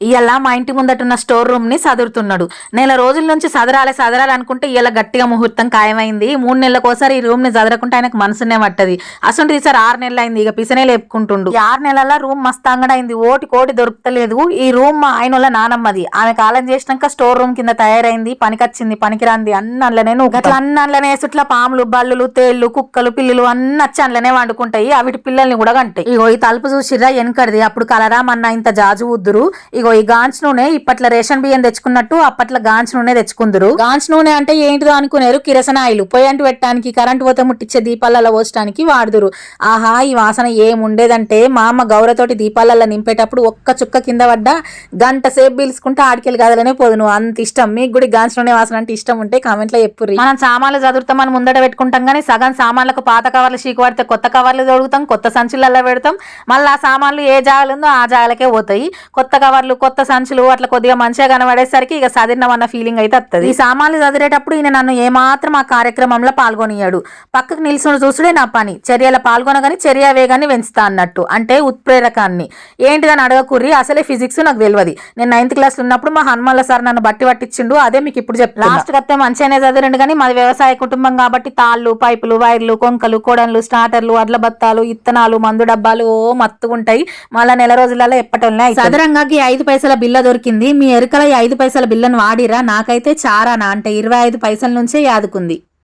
ఇలా మా ఇంటి ముందటున్న స్టోర్ రూమ్ని సదురుతున్నాడు. నెల రోజుల నుంచి సదరాలి సదరాలి అనుకుంటే ఇలా గట్టిగా ముహూర్తం ఖాయమైంది. మూడు నెలలకోసారి ఈ రూమ్ని సదరకుంటే ఆయనకు మనసునే పట్టది. అసలు సార్ ఆరు నెలలు అయింది ఇక పిసనే లేపుకుంటుండు. ఈ ఆరు నెలల రూమ్ మస్తు అంగడైంది ఓటి కోటి దొరుకుతలేదు. ఈ రూమ్ మా ఆయన వాళ్ళ నానమ్మది. ఆమె కాలం చేసినాక స్టోర్ రూమ్ కింద తయారైంది. పనికొచ్చింది పనికిరాంది. అన్న అందులోనే నువ్వు అన్న అందులోనే సుట్ల పాములు బల్లులు తేళ్ళు కుక్కలు పిల్లులు అన్ని వచ్చి అందులోనే వండుకుంటాయి. అవిటి పిల్లల్ని కూడా కంటాయి ఇగో ఈ తలుపు చూసిర్రా వెనకడిది అప్పుడు కలరామన్న ఇంత జాజు ఉద్దురు ఇగో ఈ గాంచ్ నూనె ఇప్పట్లో రేషన్ బియ్యం తెచ్చుకున్నట్టు అప్పట్లో గాంచ్ నూనె తెచ్చుకుందరు. గాంచ్ నూనె అంటే ఏంటిదో అనుకునేరు కిరసన ఆయిల్ పొయ్యంటి పెట్టడానికి కరెంటు పోతే ముట్టించే దీపాలలో పోసడానికి వాడుదురు. ఆహా ఈ వాసన ఏముండేదంటే మా అమ్మ గౌరతోటి దీపాలలో నింపేటప్పుడు ఒక్క చుక్క కింద పడ్డా గంట సేపు పీల్చుకుంటే ఆడికెళ్ళి కదలనే పోదును. అంత ఇష్టం. మీకు కూడా గాంచ్ నూనె వాసన అంటే ఇష్టం ఉంటే కామెంట్లో చెప్పుర్రి. మనం సామాన్లు చదువుతామని ముందట పెట్టుకుంటాం కానీ సగం సామాన్లకు పాత కవర్లు చీకు పడితే కొత్త కవర్లు తొడుగుతాం కొత్త సంచులలో పెడతాం. మళ్ళీ ఆ సామాన్లు ఏ జాగాలు ఉందో ఆ జాగాలకే పోతాయి. కొత్త కవర్లు కొత్త సంచులు అట్లా కొద్దిగా మంచిగా కనబడేసరికి ఇక సదిరినాం అన్న ఫీలింగ్ అయితే వస్తుంది ఈ సామాన్లు చదివేటప్పుడు ఈయన నన్ను ఏమాత్రం ఆ కార్యక్రమంలో పాల్గొనియాడు పక్కకు నిల్చుని చూసుడే నా పని. చర్యల పాల్గొనగాని చర్య వేగాన్ని పెంచుతా అన్నట్టు. అంటే ఉత్ప్రేరకాన్ని. ఏంటిదని అడగకుర్రి అసలే ఫిజిక్స్ నాకు తెలియదు నేను నైన్త్ క్లాస్లో ఉన్నప్పుడు మా హనుమల్ల సార్ నన్ను బట్టి పట్టించిండు. అదే మీకు ఇప్పుడు చెప్తాను లాస్ట్ కత్తే మంచిగానే చదివిండు కానీ మాది వ్యవసాయ కుటుంబం కాబట్టి తాళ్ళు పైపులు వైర్లు కొంకలు కొడన్లు స్టార్టర్లు అడ్ల బత్తాలు ఇత్తనాలు మందు డబ్బాలు ఓ మత్తుకుంటాయి మళ్ళా నెల రోజులలో ఎప్పటోనే సదరంగా ఈ ఐదు పైసల బిల్ల దొరికింది. మీ ఎరుకల ఈ ఐదు పైసల బిల్లను వాడిరా నాకైతే చారానా. అంటే ఇరవై ఐదు పైసల నుంచే యాదుకుంది.